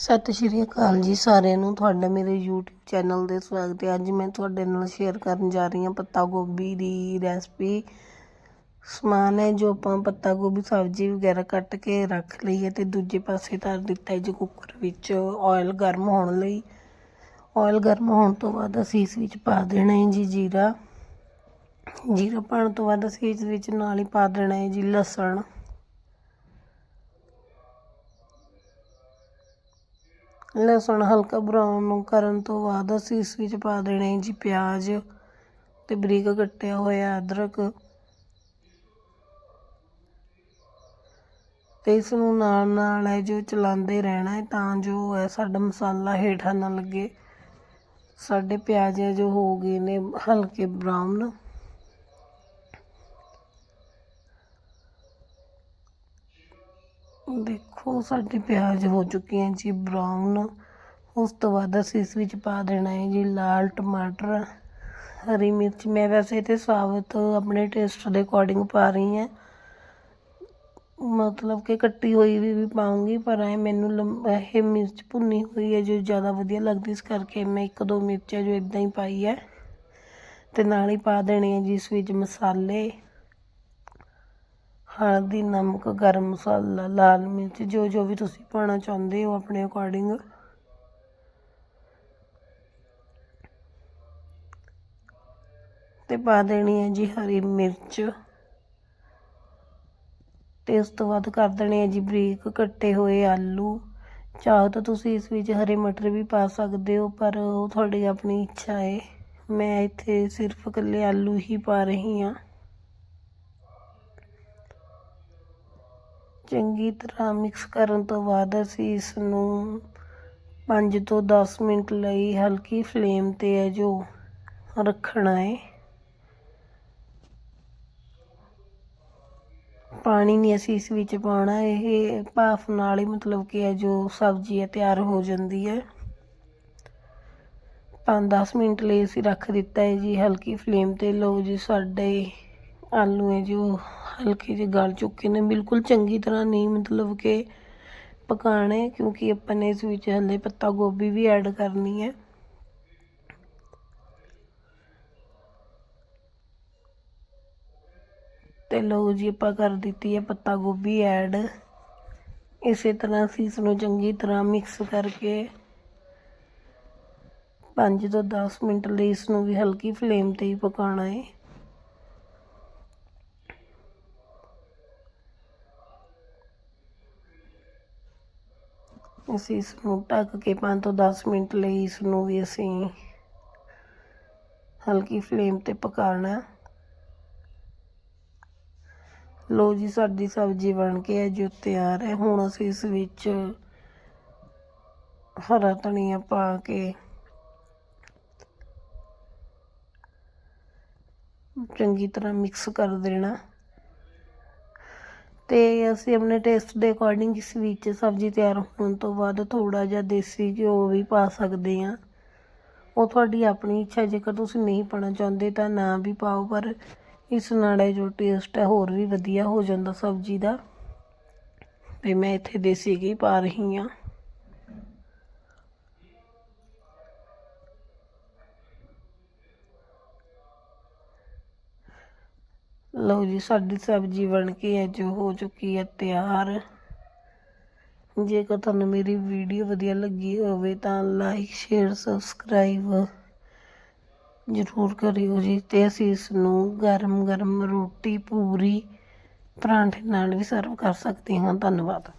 ਸਤਿ ਸ਼੍ਰੀ ਅਕਾਲ ਜੀ ਸਾਰਿਆਂ ਨੂੰ। ਤੁਹਾਡਾ ਮੇਰੇ YouTube ਚੈਨਲ ਦੇ ਸਵਾਗਤ ਹੈ। ਅੱਜ ਮੈਂ ਤੁਹਾਡੇ ਨਾਲ ਸ਼ੇਅਰ ਕਰਨ ਜਾ ਰਹੀ ਹਾਂ ਪੱਤਾ ਗੋਭੀ ਦੀ ਰੈਸਪੀ ਸਮਾਨ ਹੈ ਜੋ ਆਪਾਂ ਪੱਤਾ ਗੋਭੀ, ਸਬਜ਼ੀ ਵਗੈਰਾ ਕੱਟ ਕੇ ਰੱਖ ਲਈ ਹੈ ਤੇ ਦੂਜੇ ਪਾਸੇ ਧਰ ਦਿੱਤਾ ਹੈ ਜੀ ਕੁੱਕਰ ਵਿੱਚ ਆਇਲ ਗਰਮ ਹੋਣ ਲਈ। ਆਇਲ ਗਰਮ ਹੋਣ ਤੋਂ ਬਾਅਦ ਅਸੀਂ ਇਸ ਵਿੱਚ ਪਾ ਦੇਣਾ ਹੈ ਜੀ ਜੀਰਾ। ਜੀਰਾ ਪਾਉਣ ਤੋਂ ਬਾਅਦ ਅਸੀਂ ਇਸ ਵਿੱਚ ਨਾਲ ਹੀ ਪਾ ਦੇਣਾ ਹੈ ਜੀ ਲਸਣ। ਲਸਣ ਹਲਕਾ ਬਰਾਊਨ ਕਰਨ ਤੋਂ ਬਾਅਦ ਅਸੀਂ ਇਸ ਵਿੱਚ ਪਾ ਦੇਣੇ ਜੀ ਪਿਆਜ਼ ਅਤੇ ਬਰੀਕ ਕੱਟਿਆ ਹੋਇਆ ਅਦਰਕ। ਤੇ ਇਸ ਨੂੰ ਨਾਲ ਨਾਲ ਹੈ ਜੋ ਚਲਾਉਂਦੇ ਰਹਿਣਾ ਹੈ, ਤਾਂ ਜੋ ਹੈ ਸਾਡਾ ਮਸਾਲਾ ਹੇਠਾਂ ਨਾ ਲੱਗੇ। ਸਾਡੇ ਪਿਆਜ਼ ਹੈ ਜੋ ਹੋ ਗਏ ਨੇ ਹਲਕੇ ਬਰਾਊਨ ਦੇਖੋ, ਸਾਡੇ ਪਿਆਜ਼ ਹੋ ਚੁੱਕੇ ਹਨ ਜੀ ਬਰਾਊਨ ਉਸ ਤੋਂ ਬਾਅਦ ਅਸੀਂ ਇਸ ਵਿੱਚ ਪਾ ਦੇਣਾ ਹੈ ਜੀ ਲਾਲ ਟਮਾਟਰ, ਹਰੀ ਮਿਰਚ। ਮੈਂ ਵੈਸੇ ਤੇ ਸਾਬਤ ਆਪਣੇ ਟੇਸਟ ਦੇ ਅਕੋਰਡਿੰਗ ਪਾ ਰਹੀ ਹਾਂ। ਮਤਲਬ ਕਿ ਕੱਟੀ ਹੋਈ ਵੀ ਵੀ ਪਾਉਂਗੀ, ਪਰ ਐ ਮੈਨੂੰ ਲੰਬ- ਇਹ ਮਿਰਚ ਭੁੰਨੀ ਹੋਈ ਹੈ ਜੋ ਜ਼ਿਆਦਾ ਵਧੀਆ ਲੱਗਦੀ, ਇਸ ਕਰਕੇ ਮੈਂ ਇੱਕ ਦੋ ਮਿਰਚਾਂ ਜੋ ਇਦਾਂ ਹੀ ਪਾਈ ਹੈ। ਤੇ ਨਾਲ ਹੀ ਪਾ ਦੇਣੇ ਹੈ ਜੀ ਇਸ ਵਿੱਚ ਮਸਾਲੇ। ਹਲਦੀ, ਨਮਕ, ਗਰਮ ਮਸਾਲਾ, ਲਾਲ ਮਿਰਚ, ਜੋ ਜੋ ਵੀ ਤੁਸੀਂ ਪਾਉਣਾ ਚਾਹੁੰਦੇ ਹੋ ਆਪਣੇ ਅਕੋਰਡਿੰਗ ਤੇ ਪਾ ਦੇਣੀ ਹੈ ਜੀ ਹਰੀ ਮਿਰਚ। ਤੇ ਉਸ ਤੋਂ ਬਾਅਦ ਕਰ ਦੇਣੇ ਹੈ ਜੀ ਬਰੀਕ ਕੱਟੇ ਹੋਏ ਆਲੂ। ਚਾਹੋ ਤਾਂ ਤੁਸੀਂ ਇਸ ਵਿੱਚ ਹਰੇ ਮਟਰ ਵੀ ਪਾ ਸਕਦੇ ਹੋ, ਪਰ ਉਹ ਤੁਹਾਡੀ ਆਪਣੀ ਇੱਛਾ ਹੈ। ਮੈਂ ਇੱਥੇ ਸਿਰਫ ਇਕੱਲੇ ਆਲੂ ਹੀ ਪਾ ਰਹੀ ਹਾਂ। ਚੰਗੀ ਤਰ੍ਹਾਂ ਮਿਕਸ ਕਰਨ ਤੋਂ ਬਾਅਦ ਅਸੀਂ ਇਸ ਨੂੰ 5 ਤੋਂ 10 ਮਿੰਟ ਲਈ ਹਲਕੀ ਫਲੇਮ ਤੇ ਹੈ ਜੋ ਰੱਖਣਾ ਹੈ। ਪਾਣੀ ਨਹੀਂ ਅਸੀਂ ਇਸ ਵਿੱਚ ਪਾਉਣਾ, ਇਹ ਭਾਫ ਨਾਲ ਹੀ ਮਤਲਬ ਕਿ ਹੈ ਜੋ ਸਬਜ਼ੀ ਹੈ ਤਿਆਰ ਹੋ ਜਾਂਦੀ ਹੈ। 5-10 ਮਿੰਟ ਲਈ ਅਸੀਂ ਰੱਖ ਦਿੱਤਾ ਹੈ ਜੀ ਹਲਕੀ ਫਲੇਮ ਤੇ। ਲਓ ਜੀ, ਸਾਡੇ ਆਲੂ ਹੈ ਜੋ ਹਲਕੇ ਜਿਹੇ ਗਲ ਚੁੱਕੇ ਨੇ, ਬਿਲਕੁਲ ਚੰਗੀ ਤਰ੍ਹਾਂ ਨਹੀਂ ਮਤਲਬ ਕਿ ਪਕਾਣੇ, ਕਿਉਂਕਿ ਆਪਾਂ ਨੇ ਇਸ ਵਿੱਚ ਹਲੇ ਪੱਤਾ ਗੋਭੀ ਵੀ ਐਡ ਕਰਨੀ ਹੈ। ਤੇ ਲਓ ਜੀ, ਆਪਾਂ ਕਰ ਦਿੱਤੀ ਹੈ ਪੱਤਾ ਗੋਭੀ ਐਡ ਇਸੇ ਤਰ੍ਹਾਂ ਅਸੀਂ ਇਸ ਨੂੰ ਚੰਗੀ ਤਰ੍ਹਾਂ ਮਿਕਸ ਕਰਕੇ 5 ਤੋਂ 10 ਮਿੰਟ ਲਈ ਇਸ ਨੂੰ ਵੀ ਹਲਕੀ ਫਲੇਮ ਤੇ ਹੀ ਪਕਾਉਣਾ ਹੈ। ਅਸੀਂ ਇਸ ਨੂੰ ਢੱਕ ਕੇ 5 ਤੋਂ 10 ਮਿੰਟ ਲਈ ਇਸ ਨੂੰ ਵੀ ਅਸੀਂ ਹਲਕੀ ਫਲੇਮ ਤੇ ਪਕਾਉਣਾ। ਲੋ ਜੀ, ਸਾਡੀ ਸਬਜ਼ੀ ਬਣ ਕੇ ਹੈ ਜੋ ਤਿਆਰ ਹੈ, ਹੁਣ ਅਸੀਂ ਇਸ ਵਿੱਚ ਹਰਾ ਧਨੀਆ ਪਾ ਕੇ ਚੰਗੀ ਤਰ੍ਹਾਂ ਮਿਕਸ ਕਰ ਦੇਣਾ। ਤੇ ਅਸੀਂ ਆਪਣੇ ਟੇਸਟ ਦੇ ਅਕੋਰਡਿੰਗ ਇਸ ਵਿੱਚ ਸਬਜ਼ੀ ਤਿਆਰ ਹੋਣ ਤੋਂ ਬਾਅਦ ਥੋੜ੍ਹਾ ਜਿਹਾ ਦੇਸੀ ਘਿਓ ਵੀ ਪਾ ਸਕਦੇ ਹਾਂ। ਉਹ ਤੁਹਾਡੀ ਆਪਣੀ ਇੱਛਾ, ਜੇਕਰ ਤੁਸੀਂ ਨਹੀਂ ਪਾਉਣਾ ਚਾਹੁੰਦੇ ਤਾਂ ਨਾ ਵੀ ਪਾਓ, ਪਰ ਇਸ ਨਾਲ ਇਹ ਜੋ ਟੇਸਟ ਹੈ, ਹੋਰ ਵੀ ਵਧੀਆ ਹੋ ਜਾਂਦਾ ਸਬਜ਼ੀ ਦਾ। ਤੇ ਮੈਂ ਇੱਥੇ ਦੇਸੀ ਘੀ ਪਾ ਰਹੀ ਹਾਂ। ਲਓ ਜੀ, ਸਾਡੀ ਸਬਜ਼ੀ ਬਣ ਕੇ ਹੈ, ਜੋ ਹੋ ਚੁੱਕੀ ਹੈ ਤਿਆਰ। ਜੇਕਰ ਤੁਹਾਨੂੰ ਮੇਰੀ ਵੀਡੀਓ ਵਧੀਆ ਲੱਗੀ ਹੋਵੇ ਤਾਂ ਲਾਈਕ ਸ਼ੇਅਰ ਸਬਸਕ੍ਰਾਈਬ ਜ਼ਰੂਰ ਕਰਿਓ ਜੀ। ਤੇ ਅਸੀਂ ਇਸ ਨੂੰ ਗਰਮ ਗਰਮ ਰੋਟੀ ਪੂਰੀ ਪਰਾਂਠੇ ਨਾਲ ਵੀ ਸਰਵ ਕਰ ਸਕਦੇ ਹਾਂ। ਧੰਨਵਾਦ।